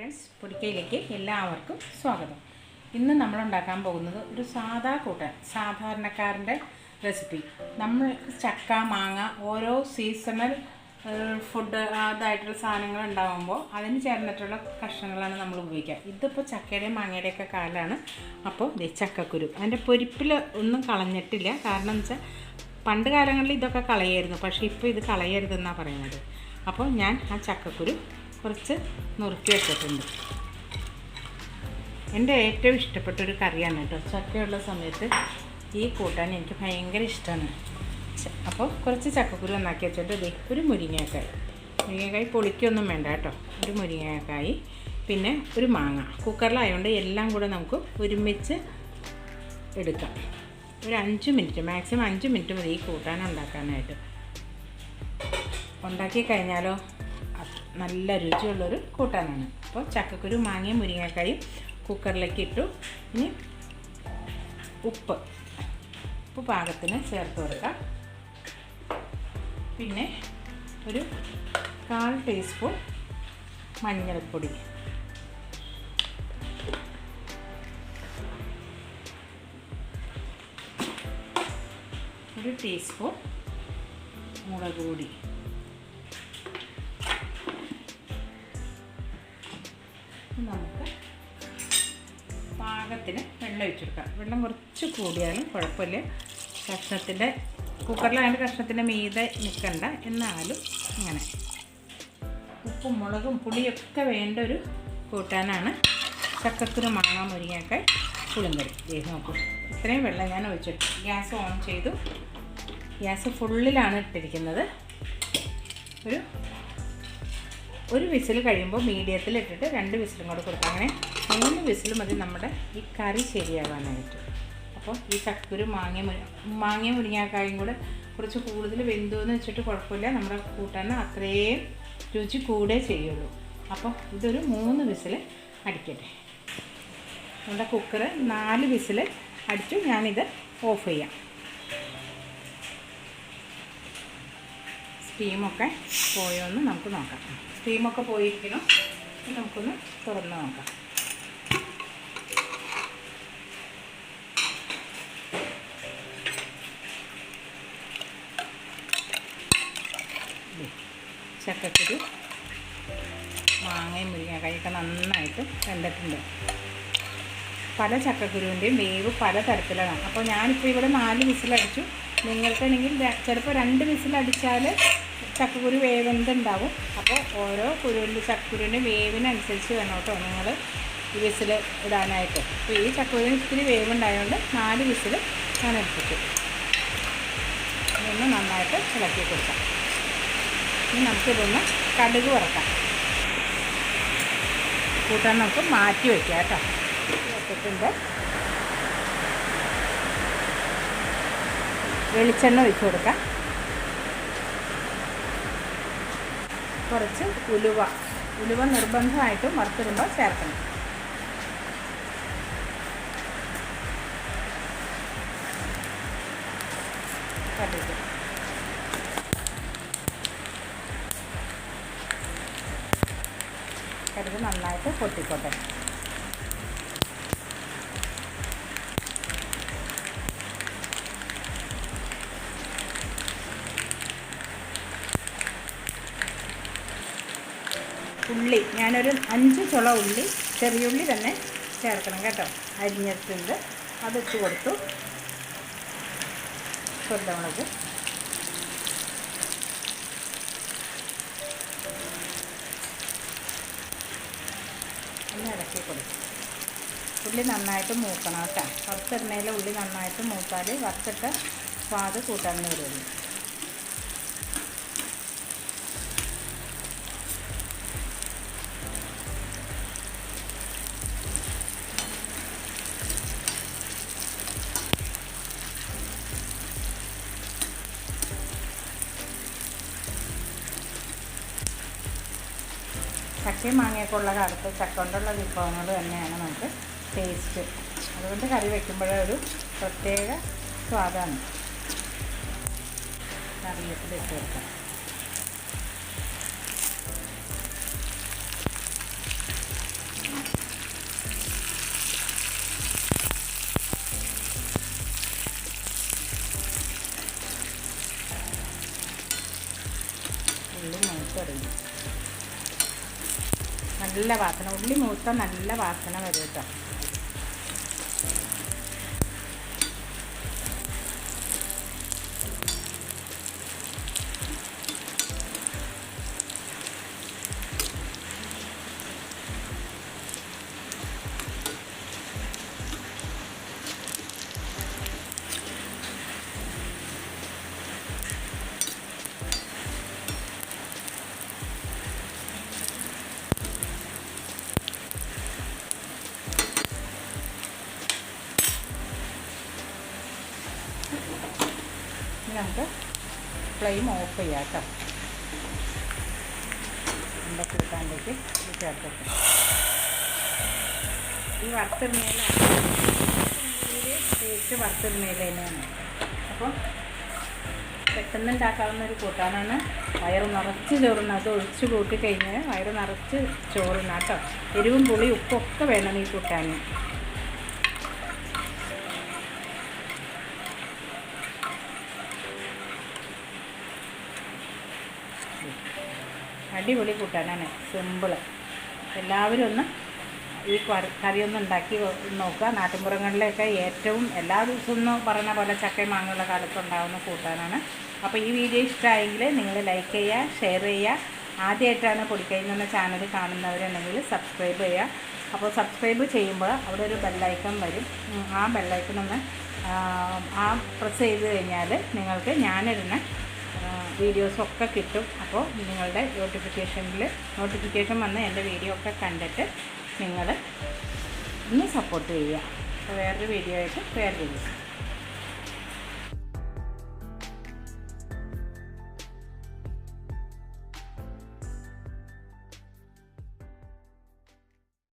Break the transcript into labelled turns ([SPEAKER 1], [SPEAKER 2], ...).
[SPEAKER 1] Friends പൊടിക്കയിലേക്ക് എല്ലാവർക്കും സ്വാഗതം. ഇന്ന് നമ്മൾ ഉണ്ടാക്കാൻ പോകുന്നത് ഒരു സാധാ കൂട്ടൻ സാധാരണക്കാരന്റെ റെസിപ്പി. നമ്മൾ ചക്ക മാങ്ങ ഓരോ സീസണൽ ഫുഡ് അതായിട്ടുള്ള സാധനങ്ങൾ ഉണ്ടാകുമ്പോൾ അതിന് ചേർന്നിട്ടുള്ള കഷ്ണങ്ങളാണ് നമ്മൾ ഉപയോഗിക്കുക. ഇതിപ്പോൾ ചക്കയുടെയും മാങ്ങയുടെയൊക്കെ കാലമാണ് അപ്പോൾ ചക്കക്കുരു. അതിന്റെ പൊരിപ്പിൽ ഒന്നും കളഞ്ഞിട്ടില്ല. കാരണം എന്ന് വെച്ചാൽ പണ്ട് കാലങ്ങളിൽ ഇതൊക്കെ കളയായിരുന്നു. പക്ഷേ ഇപ്പോൾ ഇത് കളയരുതെന്നാണ് പറയുന്നത്. അപ്പോൾ ഞാൻ ആ ചക്കക്കുരു കുറച്ച് നുറുക്കി വെച്ചിട്ടുണ്ട്. എന്റെ ഏറ്റവും ഇഷ്ടപ്പെട്ട ഒരു കറിയാണ് കേട്ടോ. ചക്കയുള്ള സമയത്ത് ഈ കൂട്ടാൻ എനിക്ക് ഭയങ്കര ഇഷ്ടമാണ്. അപ്പോൾ കുറച്ച് ചക്കക്കുരു നന്നാക്കി വെച്ചിട്ട് ഇത് ഒരു മുരിങ്ങക്കായി. മുരിങ്ങക്കായി പൊളിക്കൊന്നും വേണ്ട കേട്ടോ. ഒരു മുരിങ്ങക്കായി പിന്നെ ഒരു മാങ്ങ. കുക്കറിലായതുകൊണ്ട് എല്ലാം കൂടെ നമുക്ക് ഒരുമിച്ച് എടുക്കാം. ഒരു അഞ്ച് മിനിറ്റ് മാക്സിമം അഞ്ച് മിനിറ്റ് മതി ഈ കൂട്ടാൻ ഉണ്ടാക്കാനായിട്ട്. ഉണ്ടാക്കി കഴിഞ്ഞാലോ? നല്ല രുചിയുള്ളൊരു കൂട്ടാനാണ്. അപ്പോൾ ചക്കക്കുരു മാങ്ങയും മുരിങ്ങക്കായും കുക്കറിലേക്ക് ഇട്ടു. ഇനി ഉപ്പ്. ഉപ്പ് പാകത്തിന് ചേർത്ത് കൊടുക്കാം. പിന്നെ ഒരു കാൽ ടീസ്പൂൺ മഞ്ഞൾപ്പൊടി. ഒരു ടീസ്പൂൺ മുളക് പൊടി. നമുക്ക് പാകത്തിന് വെള്ളം ഒഴിച്ചെടുക്കാം. വെള്ളം കുറച്ച് കൂടിയാലും കുഴപ്പമില്ല. കഷ്ണത്തിന്റെ കുക്കറിലായാലും കഷ്ണത്തിന്റെ മീതെ നിൽക്കണ്ട. എന്നാലും ഇങ്ങനെ ഉപ്പും മുളകും പുളിയൊക്കെ വേണ്ട ഒരു കൂട്ടാനാണ്. ചക്കക്കുരു മാങ്ങ മുരിങ്ങയൊക്കെ പുളിങ്കറി ദേ നോക്കൂ. ഇത്രയും വെള്ളം ഞാൻ ഒഴിച്ചിട്ടു. ഗ്യാസ് ഓൺ ചെയ്തു. ഗ്യാസ് ഫുള്ളിലാണ് ഇട്ടിരിക്കുന്നത്. ഒരു ഒരു വിസിൽ കഴിയുമ്പോൾ മീഡിയത്തിൽ ഇട്ടിട്ട് രണ്ട് വിസിലും കൂടെ കൊടുക്കുക അങ്ങനെ മൂന്ന് വിസിൽ മതി നമ്മുടെ ഈ കറി ശരിയാകാനായിട്ട് അപ്പോൾ ഈ ചക്കുരു മാങ്ങ മാങ്ങ മുരിങ്ങാക്കായും കൂടെ കുറച്ച് കൂടുതൽ വെന്തു എന്ന് വെച്ചിട്ട് കുഴപ്പമില്ല. നമ്മുടെ കൂട്ടാൻ അത്രയും രുചി കൂടെ ചെയ്യുള്ളൂ. അപ്പോൾ ഇതൊരു മൂന്ന് വിസിൽ അടിക്കട്ടെ. നമ്മുടെ കുക്കർ നാല് വിസിൽ അടിച്ചു. ഞാനിത് ഓഫ് ചെയ്യാം. സ്റ്റീമൊക്കെ പോയോ എന്ന് നമുക്ക് നോക്കാം. സ്റ്റീമൊക്കെ പോയിരിക്കണം നമുക്കൊന്ന് തുറന്ന് നോക്കാം. ചക്കക്കുരു മാങ്ങയും മുരിങ്ങക്കായൊക്കെ നന്നായിട്ട് വെന്തിട്ടുണ്ട്. പല ചക്കക്കുരുവിന്റെയും വേവ് പല തരത്തിലാണ്. അപ്പോൾ ഞാനിപ്പോൾ ഇവിടെ നാല് വിസിലടിച്ചു. നിങ്ങൾക്കാണെങ്കിൽ ചിലപ്പോൾ രണ്ട് വിസിലടിച്ചാൽ ചക്കക്കുരു ഉണ്ടാവും അപ്പോൾ ഓരോ കുരുവിന്റെ ചക്കക്കുരുവിന്റെ വേവിനനുസരിച്ച് വേണം കേട്ടോ നിങ്ങൾ വിസിൽ ഇടാനായിട്ട്. അപ്പോൾ ഈ ചക്കക്കുരുവിന് ഇത്തിരി വേവുണ്ടായതുകൊണ്ട് നാല് വിസിൽ ഞാൻ എടുപ്പിച്ചു ഇതൊന്ന് നന്നായിട്ട് ഇളക്കി കൊടുക്കാം. ഇനി നമുക്കിതൊന്ന് കടുക് വറക്കാം. കൂട്ടാൻ നമുക്ക് മാറ്റി വയ്ക്കാം കേട്ടോ. വെച്ചിട്ടുണ്ട് വെളിച്ചെണ്ണ ഒഴിച്ചു കൊടുക്കാം. കുറച്ച് ഉലുവ. ഉലുവ നിർബന്ധമായിട്ടും വറുത്തിടുമ്പോൾ ചേർക്കണം. കരുത് നന്നായിട്ട് പൊട്ടിക്കോട്ടെ. ഉള്ളി. ഞാനൊരു അഞ്ച് ചുള ഉള്ളി ചെറിയ ഉള്ളി തന്നെ ചേർക്കണം കേട്ടോ. അരിഞ്ഞിട്ടുണ്ട്. അതിട്ട് കൊടുത്തു. കൊല്ലമുളക് ഒന്ന് ഇറക്കി കൊടുക്കും ഉള്ളി നന്നായിട്ട് മൂക്കണം കേട്ടോ. വറുത്തിടുന്നതിൽ ഉള്ളി നന്നായിട്ട് മൂത്താൽ വറുത്തിട്ട് സ്വാദ് കൂട്ടാൻ വരുള്ളൂ ചക്കയും മാങ്ങയൊക്കെ ഉള്ള കാലത്ത് ചക്ക കൊണ്ടുള്ള വിഭവങ്ങൾ തന്നെയാണ് നമുക്ക് ടേസ്റ്റ് അതുകൊണ്ട് കറി വയ്ക്കുമ്പോഴേ ഒരു പ്രത്യേക സ്വാദാണ്. കറിയൊക്കെ ഇട്ട് കൊടുക്കാം. ഉള്ളി മുളച്ചറിയും നല്ല വാസന. ഉള്ളി മൂത്ത നല്ല വാസന വരും കേട്ടോ. നമുക്ക് ഫ്ലെയിം ഓഫ് ചെയ്യാം കേട്ടോ നമ്മുടെ കൂട്ടാനിലേക്ക് ചേർത്തിട്ട്. ഈ വറുത്തിരുന്നേല തേച്ച് വറുത്തിരുന്നേല തന്നെയാണ്. അപ്പം പെട്ടെന്ന് ഉണ്ടാക്കാവുന്ന ഒരു കൂട്ടാനാണ്. വയറ് നിറച്ച് ചോറുന്ന അത് ഒഴിച്ച് കൂട്ടി വയറ് നിറച്ച് ചോറുന്ന എരിവും പുളി ഉപ്പൊക്കെ വേണം ഈ കൂട്ടാൻ അടിപൊളി കൂട്ടാനാണ്. സിമ്പിൾ എല്ലാവരും ഒന്ന് ഈ കറി ഒന്ന് ഉണ്ടാക്കി നോക്കുക. നാട്ടിൻപുറങ്ങളിലൊക്കെ ഏറ്റവും എല്ലാ ദിവസവും എന്ന് പറയുന്ന പോലെ ചക്കയും മാങ്ങയുള്ള കാലത്ത് ഉണ്ടാകുന്ന കൂട്ടാനാണ്. അപ്പോൾ ഈ വീഡിയോ ഇഷ്ടമായെങ്കിൽ നിങ്ങൾ ലൈക്ക് ചെയ്യുക ഷെയർ ചെയ്യുക. ആദ്യമായിട്ടാണ് പൊടിക്കൈ എന്ന ചാനൽ കാണുന്നവരുണ്ടെങ്കിൽ സബ്സ്ക്രൈബ് ചെയ്യുക. അപ്പോൾ സബ്സ്ക്രൈബ് ചെയ്യുമ്പോൾ അവിടെ ഒരു ബെല്ലൈക്കൺ വരും. ആ ബെല്ലൈക്കൺ ഒന്ന് ആ, പ്രസ് ചെയ്ത് കഴിഞ്ഞാൽ നിങ്ങൾക്ക് ഞാനിടുന്ന വീഡിയോസൊക്കെ കിട്ടും. അപ്പോൾ നിങ്ങളുടെ നോട്ടിഫിക്കേഷനിൽ നോട്ടിഫിക്കേഷൻ വന്ന് എന്റെ വീഡിയോ ഒക്കെ കണ്ടിട്ട് നിങ്ങൾ ഒന്ന് സപ്പോർട്ട് ചെയ്യുക. അപ്പോൾ വേറൊരു വീഡിയോ ആയിട്ട് വേറൊരു ദിവസം